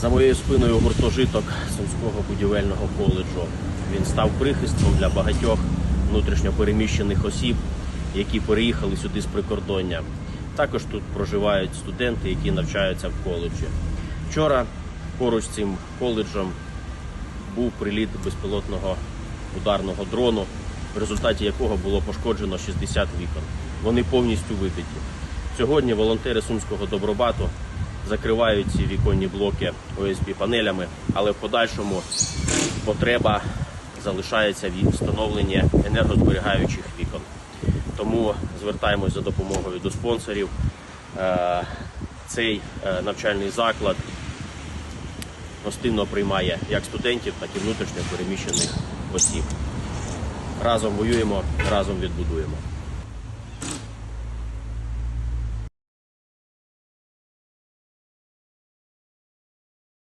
За моєю спиною гуртожиток Сумського будівельного коледжу. Він став прихистком для багатьох внутрішньопереміщених осіб, які переїхали сюди з прикордоння. Також тут проживають студенти, які навчаються в коледжі. Вчора поруч з цим коледжем був приліт безпілотного ударного дрону, в результаті якого було пошкоджено 60 вікон. Вони повністю вибиті. Сьогодні волонтери Сумського добробату закривають ці віконні блоки ОСБ панелями, але в подальшому потреба залишається в встановленні енергозберігаючих вікон. Тому звертаємось за допомогою до спонсорів. Е, Цей е, навчальний заклад гостинно приймає як студентів, так і внутрішньо переміщених осіб. Разом воюємо, разом відбудуємо.